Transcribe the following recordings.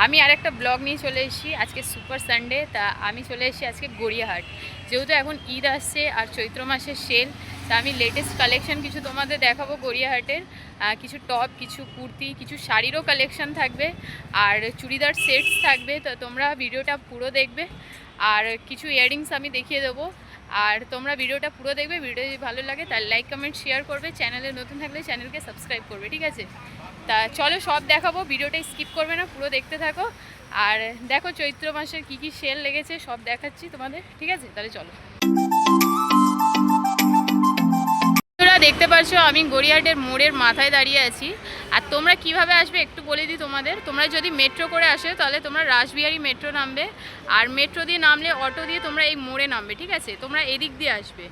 আছো আর আমি আরেকটা ব্লগ নিয়ে চলে এসেছি, আজকে সুপার সানডে, তা আমি চলে এসেছি আজকে গড়িয়াহাট। যেহেতু এখন ঈদ আসছে আর চৈত্র মাসের সেল, তা আমি লেটেস্ট কালেকশন কিছু তোমাদের দেখাবো গড়িয়াহাটের। কিছু টপ কিছু কুর্তি, কিছু শাড়িরও কালেকশন থাকবে, আর চুড়িদার সেটস থাকবে, তো তোমরা ভিডিওটা পুরো দেখবে, আর কিছু ইয়াররিংস আমি দেখিয়ে দেবো। আর তোমরা ভিডিওটা পুরো দেখবে ভিডিও যদি ভালো লাগে তাহলে লাইক কমেন্ট শেয়ার করবে, চ্যানেলে নতুন থাকলে চ্যানেলকে সাবস্ক্রাইব করবে, ঠিক আছে? তা চলো সব দেখাবো, ভিডিওটা স্কিপ করবে না, পুরো দেখতে থাকো। আর দেখো চৈত্র মাসের কি কি সেল লেগেছে, সব দেখাচ্ছি তোমাদের, ঠিক আছে? তাহলে চলো। দেখতে পাচ্ছ আমি গড়িয়াহাটের মোড়ের মাথায় দাঁড়িয়ে আছি। আর তোমরা কীভাবে আসবে একটু বলে দিই তোমাদের। তোমরা যদি মেট্রো করে আসে, তাহলে তোমরা রাসবিহারি মেট্রো নামবে। আর মেট্রো দিয়ে নামলে অটো দিয়ে তোমরা এই মোড়ে নামবে, ঠিক আছে? তোমরা এদিক দিয়ে আসবে।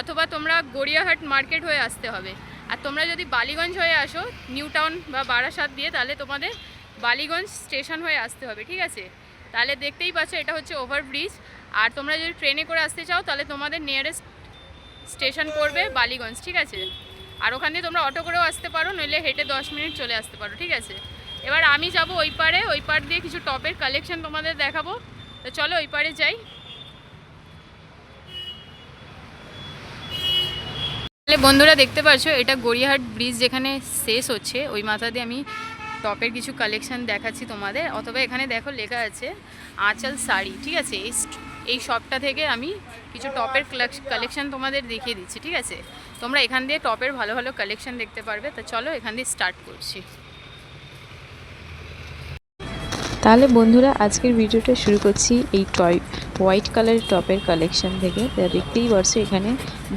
অথবা তোমরা গড়িয়াহাট মার্কেট হয়ে আসতে হবে। আর তোমরা যদি বালিগঞ্জ হয়ে আসো, নিউ টাউন বা বারাসাত দিয়ে, তাহলে তোমাদের বালিগঞ্জ স্টেশন হয়ে আসতে হবে, ঠিক আছে? তাহলে দেখতেই পাচ্ছ, এটা হচ্ছে ওভারব্রিজ। আর তোমরা যদি ট্রেনে করে আসতে চাও, তাহলে তোমাদের নিয়ারেস্ট স্টেশন পড়বে বালিগঞ্জ, ঠিক আছে? আর ওখান দিয়ে তোমরা অটো করেও আসতে পারো, নইলে হেঁটে দশ মিনিট চলে আসতে পারো, ঠিক আছে? এবার আমি যাব ওই পারে, ওই পার দিয়ে কিছু টপের কালেকশন তোমাদের দেখাবো। তো চলো ওই পারে যাই। বন্ধুরা দেখতে পাচ্ছ এটা গড়িয়াহাট ব্রিজ যেখানে শেষ হচ্ছে। ওই মাথা দিয়ে আমি টপের কিছু কালেকশন দেখাচ্ছি তোমাদের। অথবা এখানে দেখো লেখা আছে, আঁচল শাড়ি, ঠিক আছে? এই এই শপটা থেকে আমি কিছু টপের কালেকশন তোমাদের দেখিয়ে দিচ্ছি, ঠিক আছে? তোমরা এখান দিয়ে টপের ভালো ভালো কালেকশন দেখতে পারবে। তো চলো এখান দিয়ে স্টার্ট করছি। তাহলে বন্ধুরা, আজকের ভিডিওটা শুরু করছি এই টয় হোয়াইট কালারের টপের কালেকশন থেকে। দেখতেই পারছ এখানে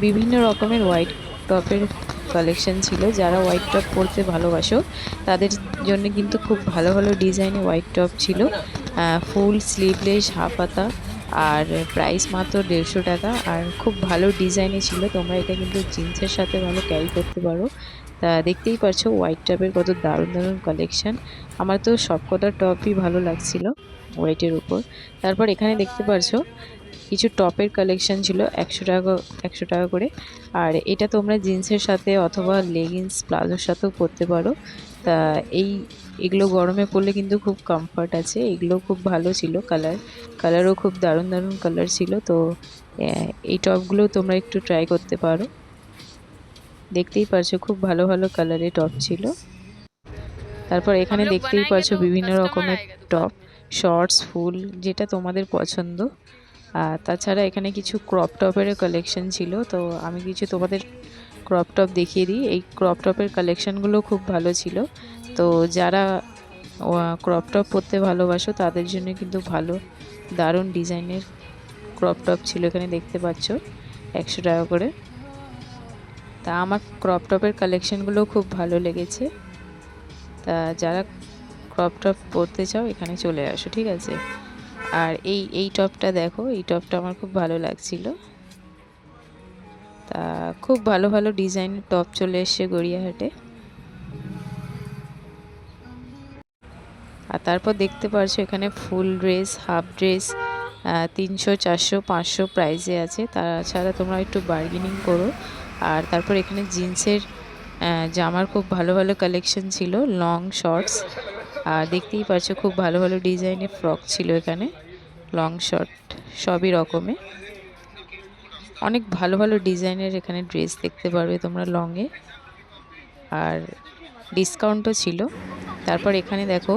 বিভিন্ন রকমের হোয়াইট টপের কালেকশন ছিল, যারা হোয়াইট টপ পরতে ভালোবাসো, তাদের জন্য কিন্তু খুব ভালো ভালো ডিজাইনের হোয়াইট টপ ছিল। ফুল স্লিভলেস হাফ হাতা আর প্রাইস মাত্র দেড়শো টাকা, আর খুব ভালো ডিজাইনে ছিল। তোমরা এটা কিন্তু জিন্সের সাথে ভালো ক্যারি করতে পারো। তা দেখতেই পারছ হোয়াইট টপের কত দারুণ দারুণ কালেকশান আমার তো সব কটা টপই ভালো লাগছিল ওয়েটের উপর। তারপর এখানে দেখতে পারছ কিছু টপের কালেকশান ছিল একশো টাকা একশো টাকা করে। আর এটা তোমরা জিন্সের সাথে অথবা লেগিংস প্লাজোর সাথেও পরতে পারো। তা এই এগুলো গরমে পরলে কিন্তু খুব কমফর্ট আছে। এগুলো খুব ভালো ছিল কালার কালারও খুব দারুণ দারুণ কালার ছিল। তো এই টপগুলো তোমরা একটু ট্রাই করতে পারো। দেখতেই পারছ খুব ভালো ভালো কালারের টপ ছিল। তারপর এখানে দেখতেই পারছ বিভিন্ন রকমের টপ শর্টস ফুল যেটা তোমাদের পছন্দ। আর তাছাড়া এখানে কিছু ক্রপ টপেরও কালেকশন ছিল, তো আমি কিছু তোমাদের ক্রপ টপ দেখিয়ে দিই। এই ক্রপ টপের কালেকশনগুলো খুব ভালো ছিল। তো যারা ক্রপ টপ পরতে ভালোবাসো, তাদের জন্য কিন্তু ভালো, দারুণ ডিজাইনের ক্রপ টপ ছিল এখানে দেখতে পাচ্ছ, একশো টাকা করে। তা আমার ক্রপ টপের কালেকশনগুলো খুব ভালো লেগেছে। তা যারা ক্রপ টপ পরতে চাও, এখানে চলে আসো, ঠিক আছে? আর এই এই টপটা দেখো, এই টপটা আমার খুব ভালো লাগছিল। তা খুব ভালো ভালো ডিজাইনের টপ চলে এসছে গড়িয়াহাটে। আর তারপর দেখতে পারছ এখানে ফুল ড্রেস, হাফ ড্রেস তিনশো, চারশো, পাঁচশো প্রাইসে আছে। তাছাড়া তোমরা একটু বার্গেনিং করো। আর তারপর এখানে জিন্সের জামার খুব ভালো ভালো কালেকশন ছিল লং শর্টস আর দেখতেই পাচ্ছ খুব ভালো ভালো ডিজাইনের ফ্রক ছিল এখানে লং শর্ট সবই রকমে। অনেক ভালো ভালো ডিজাইনের এখানে ড্রেস দেখতে পারবে তোমরা লংয়ে আর ডিসকাউন্টও ছিল। তারপর এখানে দেখো,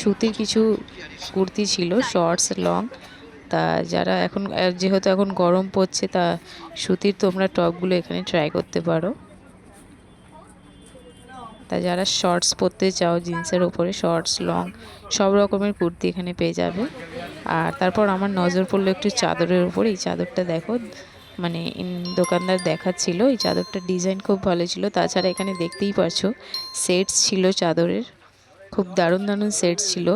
সুতির কিছু কুর্তি ছিল শর্টস লং তা যারা এখন যেহেতু এখন গরম পড়ছে, তা সুতির তোমরা টপগুলো এখানে ট্রাই করতে পারো। তা যারা শর্টস পরতে চাও জিন্সের ওপরে শর্টস লং সব রকমের কুর্তি এখানে পেয়ে যাবে। আর তারপর আমার নজর পড়ল একটু চাদরের উপর। এই চাদরটা দেখো মানে দোকানদার দেখাচ্ছিল। এই চাদরটার ডিজাইন খুব ভালো ছিল। তাছাড়া এখানে দেখতেই পারছ সেটস ছিল চাদরের। খুব দারুণ দারুণ সেটস ছিল।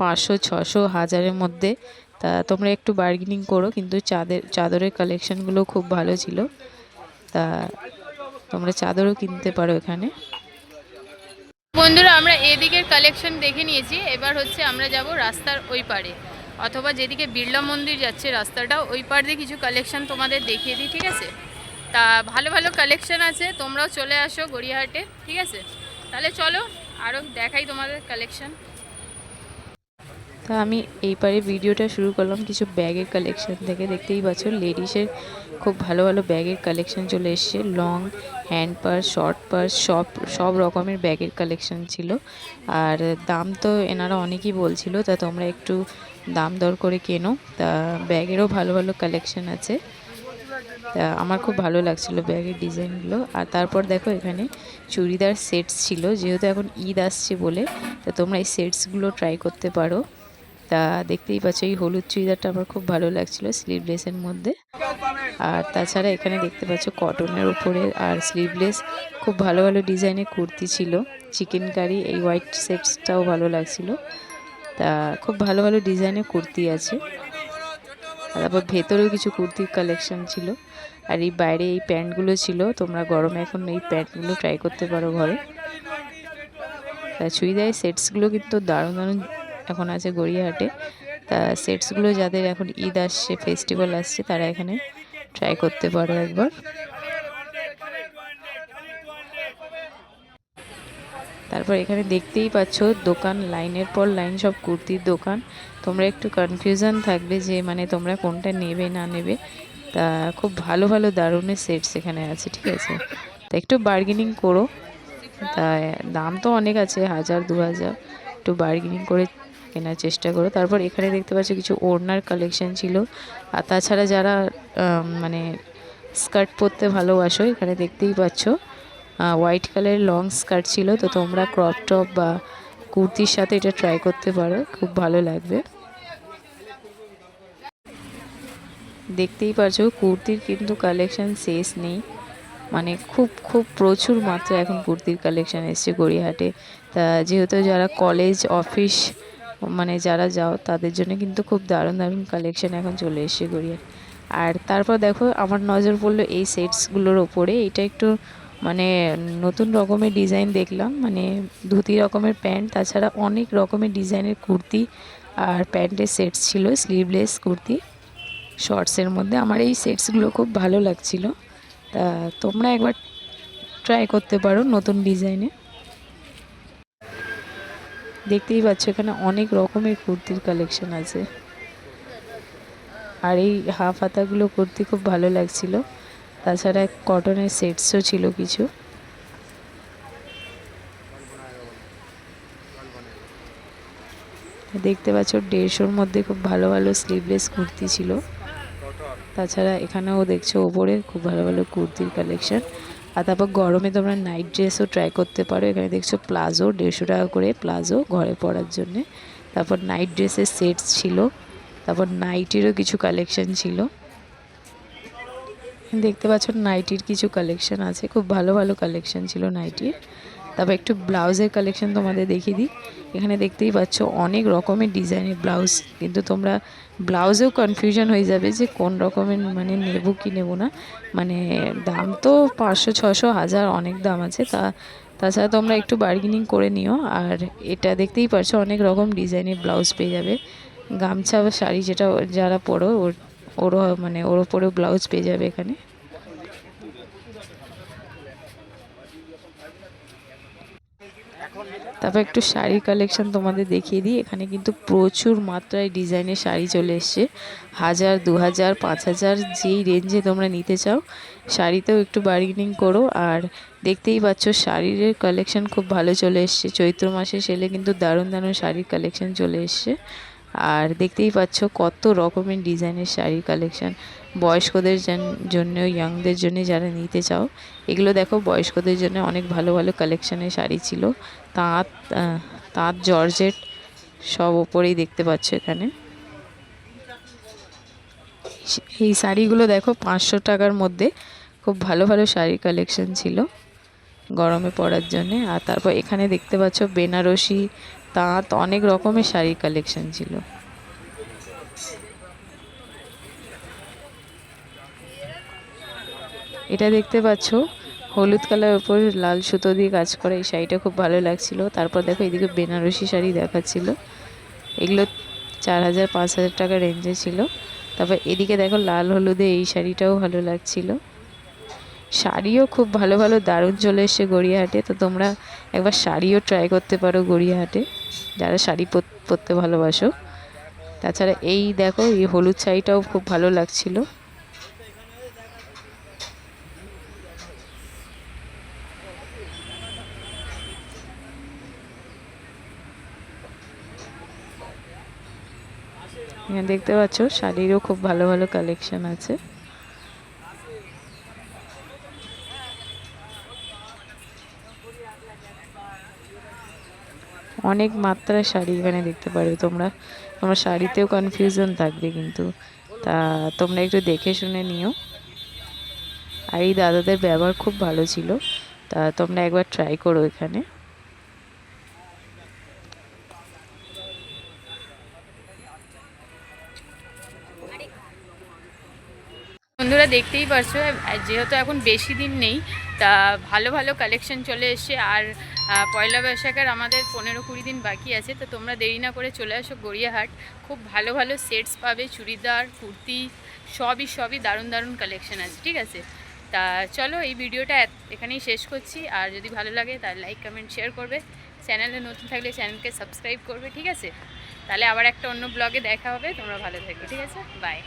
পাঁচশো, ছশো, হাজারের মধ্যে। তা তোমরা একটু বার্গেনিং করো, কিন্তু চাঁদের চাদরের কালেকশনগুলো খুব ভালো ছিল। তা তোমরা চাদরও কিনতে পারো এখানে। বন্ধুরা, আমরা এদিকের কালেকশন দেখে নিয়েছি। এবার হচ্ছে আমরা যাব রাস্তার ওই পারে অথবা যেদিকে বিড়লা মন্দির যাচ্ছে রাস্তাটা ওই পার দিয়ে কিছু কালেকশন তোমাদের দেখিয়ে দিই, ঠিক আছে? তা ভালো ভালো কালেকশন আছে, তোমরাও চলে আসো গড়িয়াহাটে, ঠিক আছে? তাহলে চলো আরও দেখাই তোমাদের কালেকশন তা আমি এই পারে ভিডিওটা শুরু করলাম কিছু ব্যাগের কালেকশন থেকে। দেখতেই পাচ্ছ লেডিসের খুব ভালো ভালো ব্যাগের কালেকশন চলে এসছে। Long hand purse short purse সব সব রকমের ব্যাগের কালেকশন ছিল। আর দাম তো এনারা অনেকই বলছিল, তা তোমরা একটু দাম দর করে কেনো। তা ব্যাগেরও ভালো ভালো কালেকশন আছে। তা আমার খুব ভালো লাগছিল ব্যাগের ডিজাইনগুলো। আর তারপর দেখো এখানে চুড়িদার সেটস ছিল, যেহেতু এখন ঈদ আসছে বলে, তা তোমরা এই সেটসগুলো ট্রাই করতে পারো। তা দেখতেই পাচ্ছ, এই হলুদ চুড়িদারটা আমার খুব ভালো লাগছিল স্লিভলেসের মধ্যে। আর তাছাড়া এখানে দেখতে পাচ্ছ কটনের উপরে, আর স্লিভলেস খুব ভালো ভালো ডিজাইনের কুর্তি ছিল। চিকেন কারি এই হোয়াইট সেটসটাও ভালো লাগছিল। তা খুব ভালো ভালো ডিজাইনের কুর্তি আছে। তারপর ভেতরেও কিছু কুর্তির কালেকশন ছিল। আর এই বাইরে এই প্যান্টগুলো ছিল, তোমরা গরমে এখন এই প্যান্টগুলো ট্রাই করতে পারো ঘরে। তা চুড়িদারের সেটসগুলো কিন্তু দারুণ দারুণ এখন আছে গড়িয়াহাটে। তা সেটসগুলো যাদের এখন ঈদ আসছে, ফেস্টিভ্যাল আসছে, তারা এখানে ট্রাই করতে পারো একবার। তারপর এখানে দেখতেই পাচ্ছ দোকান, লাইনের পর লাইন, সব কুর্তির দোকান। তোমরা একটু কনফিউশন থাকবে যে মানে তোমরা কোনটা নেবে, না নেবে। তা খুব ভালো ভালো দারুণের সেটস এখানে আছে, ঠিক আছে? তা একটু বার্গেনিং করো। তা দাম তো অনেক আছে, হাজার দু হাজার একটু বার্গেনিং করে কেনার চেষ্টা করো। তারপর এখানে দেখতে পাচ্ছ কিছু ওড়নার কালেকশন ছিল। আর তাছাড়া যারা মানে স্কার্ট পরতে ভালোবাসো, এখানে দেখতেই পাচ্ছ হোয়াইট কালারের লং স্কার্ট ছিল। তো তোমরা ক্রপ টপ বা কুর্তির সাথে এটা ট্রাই করতে পারো, খুব ভালো লাগবে। দেখতেই পাচ্ছ, কুর্তির কিন্তু কালেকশন শেষ নেই। মানে খুব খুব প্রচুর মাত্রা এখন কুর্তির কালেকশন এসছে গড়িয়াহাটে। তা যেহেতু যারা কলেজ অফিস মানে যারা যাও, তাদের জন্য কিন্তু খুব দারুণ দারুণ কালেকশন এখন চলে এসছে গড়িয়াহাট আর তারপর দেখো, আমার নজর পড়ল এই সেটসগুলোর ওপরে। এটা একটু মানে নতুন রকমের ডিজাইন দেখলাম মানে ধুতি রকমের প্যান্ট তাছাড়া অনেক রকমের ডিজাইনের কুর্তি আর প্যান্টের সেটস ছিল স্লিভলেস কুর্তি শর্টসের মধ্যে। আমার এই সেটসগুলো খুব ভালো লাগছিল। তা তোমরা একবার ট্রাই করতে পারো নতুন ডিজাইনে দেখতেই পাচ্ছ, এখানে অনেক রকমের কুর্তির কালেকশন আছে। আর এই হাফ হাতাগুলো কুর্তি খুব ভালো লাগছিল। তাছাড়া কটনের সেটসও ছিল কিছু। দেখতে পাচ্ছ, দেড়শোর মধ্যে খুব ভালো ভালো স্লিভলেস কুর্তি ছিল। তাছাড়া এখানেও দেখছ, ওপরে খুব ভালো ভালো কুর্তির কালেকশন আর তারপর গরমে তোমরা নাইট ড্রেসও ট্রাই করতে পারো। এখানে দেখছ প্লাজো দেড়শো টাকা করে প্লাজো ঘরে পরার জন্যে। তারপর নাইট ড্রেসের সেটস ছিল। তারপর নাইটিরও কিছু কালেকশন ছিল। দেখতে পাচ্ছ নাইটির কিছু কালেকশন আছে। খুব ভালো ভালো কালেকশন ছিল নাইটির তারপর একটু ব্লাউজের কালেকশন তোমাদের দেখিয়ে দিই। এখানে দেখতেই পাচ্ছ অনেক রকমের ডিজাইনের ব্লাউজ কিন্তু তোমরা ব্লাউজেও কনফিউশন হয়ে যাবে যে কোন রকমের মানে নেব কি নেব না। মানে দাম তো পাঁচশো ছশো হাজার অনেক দাম আছে। তা, তাছাড়া তোমরা একটু বার্গেনিং করে নিও। আর এটা দেখতেই পারছ অনেক রকম ডিজাইনের ব্লাউজ পেয়ে যাবে। গামছা বা শাড়ি যেটা, যারা পরো, ওর, ওরও মানে ওর ওপরেও ব্লাউজ পেয়ে যাবে এখানে। তারপর একটু শাড়ির কালেকশান তোমাদের দেখিয়ে দিই। এখানে কিন্তু প্রচুর মাত্রায় ডিজাইনের শাড়ি চলে এসছে। হাজার দু হাজার পাঁচ হাজার যেই রেঞ্জে তোমরা নিতে চাও, শাড়িতেও একটু বার্গেনিং করো। আর দেখতেই পাচ্ছ, শাড়ির কালেকশান খুব ভালো চলে এসছে। চৈত্র মাসে সেলে কিন্তু দারুণ দারুণ শাড়ির কালেকশান চলে এসছে। আর দেখতেই পাচ্ছ, কত রকমের ডিজাইনের শাড়ির কালেকশন বয়স্কদের জন- জন্য ইয়াংদের জন্য যারা নিতে চাও, এগুলো দেখো বয়স্কদের জন্য অনেক ভালো ভালো কালেকশানের শাড়ি ছিল। তাঁত তাঁত, জর্জেট সব ওপরেই দেখতে পাচ্ছ এখানে। এই শাড়িগুলো দেখো পাঁচশো টাকার মধ্যে খুব ভালো ভালো শাড়ির কালেকশন ছিল গরমে পরার জন্যে। আর তারপর এখানে দেখতে পাচ্ছ বেনারসি তাঁত অনেক রকমের শাড়ির কালেকশন ছিল। এটা দেখতে পাচ্ছ, হলুদ কালার উপর লাল সুতো দিয়ে কাজ করা এই শাড়িটা খুব ভালো লাগছিল। তারপর দেখো এদিকে বেনারসি শাড়ি দেখাচ্ছিল। এগুলো চার হাজার, পাঁচ হাজার টাকা রেঞ্জে ছিল। তারপর এদিকে দেখো লাল হলুদে এই শাড়িটাও ভালো লাগছিল। শাড়িও খুব ভালো ভালো, দারুণ চলে এসছে গড়িয়াহাটে। তো তোমরা একবার শাড়িও ট্রাই করতে পারো গড়িয়াহাটে, যারা শাড়ি পর- পরতে ভালোবাসো। তাছাড়া এই দেখো, এই হলুদ শাড়িটাও খুব ভালো লাগছিল। এখানে দেখতে পাচ্ছ শাড়িরও খুব ভালো ভালো কালেকশন আছে। অনেক মাত্রার শাড়ি এখানে দেখতে পারবে তোমরা। তোমরা শাড়িতেও কনফিউশন থাকবে কিন্তু। তা তোমরা একটু দেখে শুনে নিও। আর এই দাদাদের ব্যবহার খুব ভালো ছিল। তা তোমরা একবার ট্রাই করো এখানে। বন্ধুরা দেখতেই পারছ যেহেতু এখন বেশি দিন নেই, তা ভালো ভালো কালেকশন চলে এসছে। আর পয়লা বৈশাখের আমাদের পনেরো কুড়ি দিন বাকি আছে, তো তোমরা দেরি না করে চলে আসো গড়িয়াহাট। খুব ভালো ভালো সেটস পাবে, চুড়িদার, কুর্তি, সবই সবই দারুণ দারুণ কালেকশন আছে, ঠিক আছে? তা চলো এই ভিডিওটা এখানেই শেষ করছি। আর যদি ভালো লাগে, তাহলে লাইক কমেন্ট শেয়ার করবে। চ্যানেলে নতুন থাকলে চ্যানেলকে সাবস্ক্রাইব করবে, ঠিক আছে? তাহলে আবার একটা অন্য ব্লগে দেখা হবে, তোমরা ভালো থাকবে, ঠিক আছে? বাই